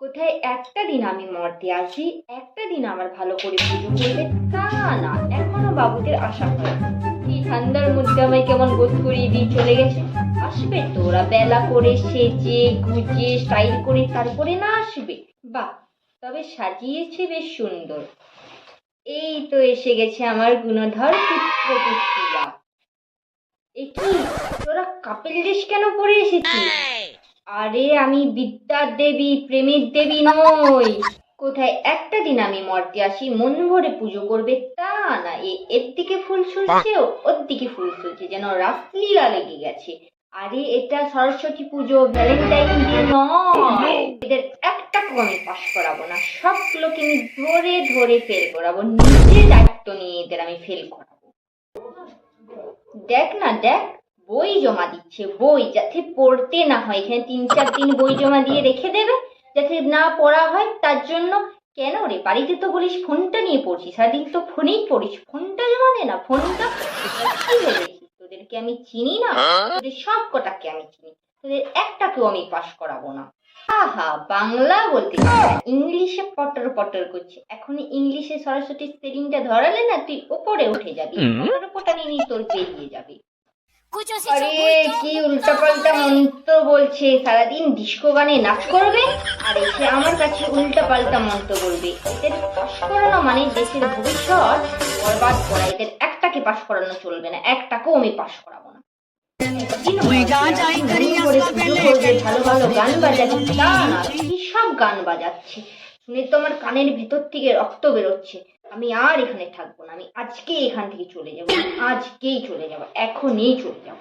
কোথায় একটা দিন আমি মর্তে আসি, একটা দিন আমার ভালো করে পুজো করবে তা না। এখনও বাবুদের আশা হয় কি ঠান্ডার মধ্যে আমায় কেমন বোধ করিয়ে দিয়ে চলে গেছে? আসবে তো ওরা বেলা করে সেজে, গুজে স্টাইল করে তারপরে না আসবে? বাহ, তবে সাজিয়েছে বেশ সুন্দর। এই তো এসে গেছে আমার গুণধর পুত্র পুত্রীরা এ কি তোরা কাপিল ড্রেস কেন পরে এসেছিস? আরে আমি বিদ্যার দেবী, প্রেমের দেবী নই। কোথায় একটা দিন আমি মর্তে আসি, মন ভরে পুজো করবে তা না। এ, এর দিকে ফুল ছুলছে ওর দিকে ফুল ছুলছে যেন রাসলীলা লেগে গেছে। আরে এটা সরস্বতী পুজো ভ্যালেন্টাইন ডে নয়। এদের একটাকেও আমি পাশ করাবো না, সবগুলোকে আমি ধরে ধরে ফেল করাবো নিজে দায়িত্ব নিয়ে এদের আমি ফেল করাবো। দেখ না, দেখ। বই জমা দিচ্ছে বই যাতে পড়তে না হয়। এখানে তিন চার দিন বই জমা দিয়ে রেখে দেবে যাতে না পড়া হয় তার জন্য কেন রে? বাড়িতে তো বলিস ফোনটা নিয়ে পড়ছিস সারাদিন তো ফোনেই পড়িস। ফোনটা জমা দে না ফোনটা কি ভেবেছিস তোদেরকে? আমি চিনি না তোদের সব কটাকে আমি চিনি। তোদের একটাকেও আমি পাশ করাবো না। আহা বাংলা বলতে ইংলিশে পটর পটর করছে। এখন ইংলিশে সরস্বতী স্পেলিংটা ধরালে না তুই ওপরে উঠে যাবি। পটর পটানি নিয়ে তোর বেরিয়ে যাবে। আরে কি উল্টাপাল্টা মন্ত্র বলছে সারাদিন ডিস্কো গানে নাচ করবে আর এসে আমার কাছে উল্টাপাল্টা মন্ত্র বলবে এদের পাশ করানো মানে দেশের ভবিষ্যৎ বরবাদ করা এদের একটাকে পাশ করানো চলবে না একটাকেও আমি পাশ করাবো না। ভালো ভালো গান তা না কি সব গান বাজাচ্ছে? শুনে তো আমার কানের ভেতর থেকে রক্ত বেরোচ্ছে। আমি আর এখানে থাকব না, আমি আজকেই এখান থেকে চলে যাব, আজকেই চলে যাব, এখনই চলে যাব।